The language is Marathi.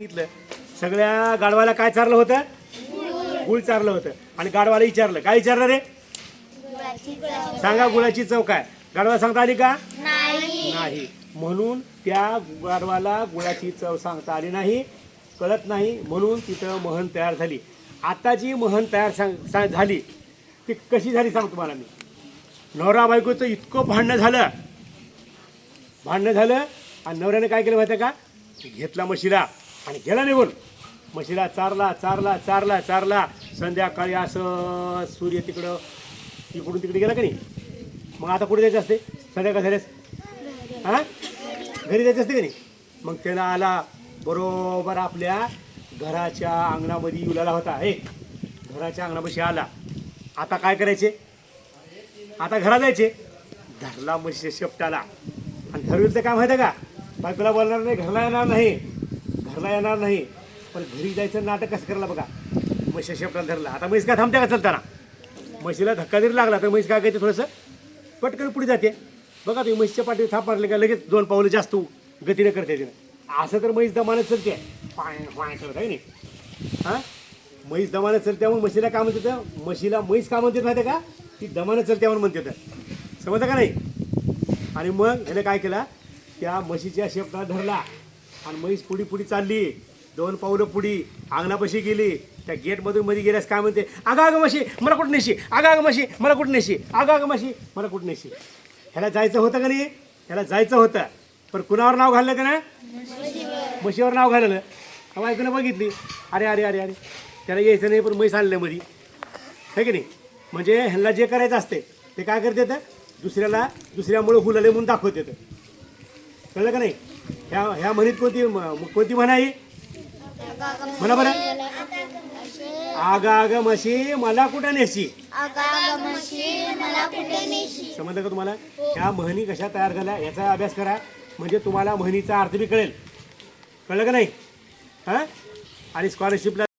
सांगितलं. सगळ्या गाडवाला काय चारलं होतं? गुळ चारलं होतं. आणि गाडवाला विचारलं. काय विचारलं रे सांगा गुळाची चव काय? गाडवा सांगता आली का? नाही. म्हणून त्या गाडवाला गुळाची चव सांगता आली नाही. कळत नाही. म्हणून तिथं महन तयार झाली. आता जी महन तयार सांग झाली ती कशी झाली सांग तुम्हाला मी? नवरा बायकोचं इतकं भांडणं झालं. भांडणं झालं. आणि नवऱ्याने काय केलं माहिती का? घेतला म्हशीला. आणि गेला निघून. म्हशीला चारला चारला चारला चारला. संध्याकाळी असं सूर्य तिकडं तिकडून तिकडे गेला का नाही? मग आता कुठे जायचं असते? संध्याकाळ झाल्यास? हां? घरी जायचं असते का नाही? मग त्याला आला. बरोबर आपल्या घराच्या अंगणामध्ये उलाला होता. हे घराच्या अंगणापाशी आला. आता काय करायचे? आता घरा जायचे. धरला म्हशीच्या शेपटाला. आणि धरवीचं काय माहिती आहे का? बायकोला बोलणार नाही घरला येणार नाही. घरला येणार नाही. पण घरी जायचं नाटक कसं करायला बघा? म्हशीच्या शेपटाला धरला. आता म्हैस काय थांबते का चलताना? म्हशीला धक्का जरी लागला तर म्हैस काय करते थोडंसं? पटकन पुढे जाते. बघा तुम्ही म्हशीच्या पाठीवर थाप मारले का लगेच दोन पावलं जास्त गतीने करते तिनं. असं तर म्हैस दमानं चलते. पाय पाय करत आहे नाही हां? म्हैस दमानं चलते म्हणून म्हशीला काय म्हणते तर? म्हशीला म्हैस का म्हणते माहिती आहे का? ती दमानं चलते म्हणून म्हणते तर. समजतं का नाही? आणि मग ह्याने काय केला? त्या म्हशीच्या शेपटाला धरला. आणि म्हैस पुढी पुढी चालली. दोन पावलं पुढी. अंगणापाशी गेली. त्या गेटमधून मध्ये गेल्यास काय म्हणते? अगं अगं म्हशी मला कुठं नेशी? आगाग अगं म्हशी मला कुठं नेशी? अगं अगं म्हशी मला कुठं नेशी? ह्याला जायचं होतं का नाही? ह्याला जायचं होतं. पण कुणावर नाव घाललं का ना म्हशीवर नाव घाललं. अहो ऐकून बघितली. अरे अरे अरे अरे त्याला यायचं नाही पण म्हैस आणलं मध्ये हे की नाही? म्हणजे ह्यांना जे करायचं असते ते काय करते तर दुसऱ्याला दुसऱ्यामुळे हुलाले म्हणून दाखवते तर कळलं का नाही? ह्या ह्या म्हणीत कोणती कोणती म्हणा ही म्हणा बरं. आग आग म्हशी मला कुठं नेशी? समजलं का तुम्हाला? ह्या म्हणी कशा तयार झाल्या याचा अभ्यास करा. म्हणजे तुम्हाला म्हणीचा अर्थ बी कळेल. कळलं का नाही? हां? आणि स्कॉलरशिपला